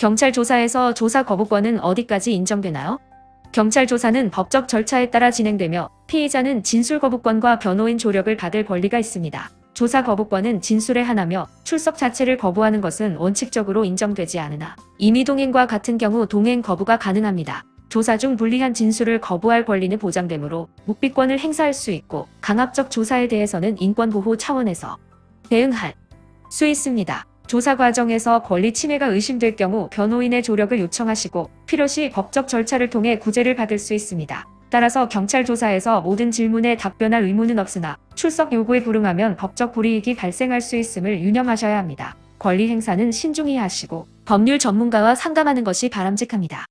경찰 조사에서 조사 거부권은 어디까지 인정되나요? 경찰 조사는 법적 절차에 따라 진행되며 피의자는 진술 거부권과 변호인 조력을 받을 권리가 있습니다. 조사 거부권은 진술의 하나며 출석 자체를 거부하는 것은 원칙적으로 인정되지 않으나 임의 동행과 같은 경우 동행 거부가 가능합니다. 조사 중 불리한 진술을 거부할 권리는 보장되므로 묵비권을 행사할 수 있고 강압적 조사에 대해서는 인권보호 차원에서 대응할 수 있습니다. 조사 과정에서 권리 침해가 의심될 경우 변호인의 조력을 요청하시고 필요시 법적 절차를 통해 구제를 받을 수 있습니다. 따라서 경찰 조사에서 모든 질문에 답변할 의무는 없으나 출석 요구에 불응하면 법적 불이익이 발생할 수 있음을 유념하셔야 합니다. 권리 행사는 신중히 하시고 법률 전문가와 상담하는 것이 바람직합니다.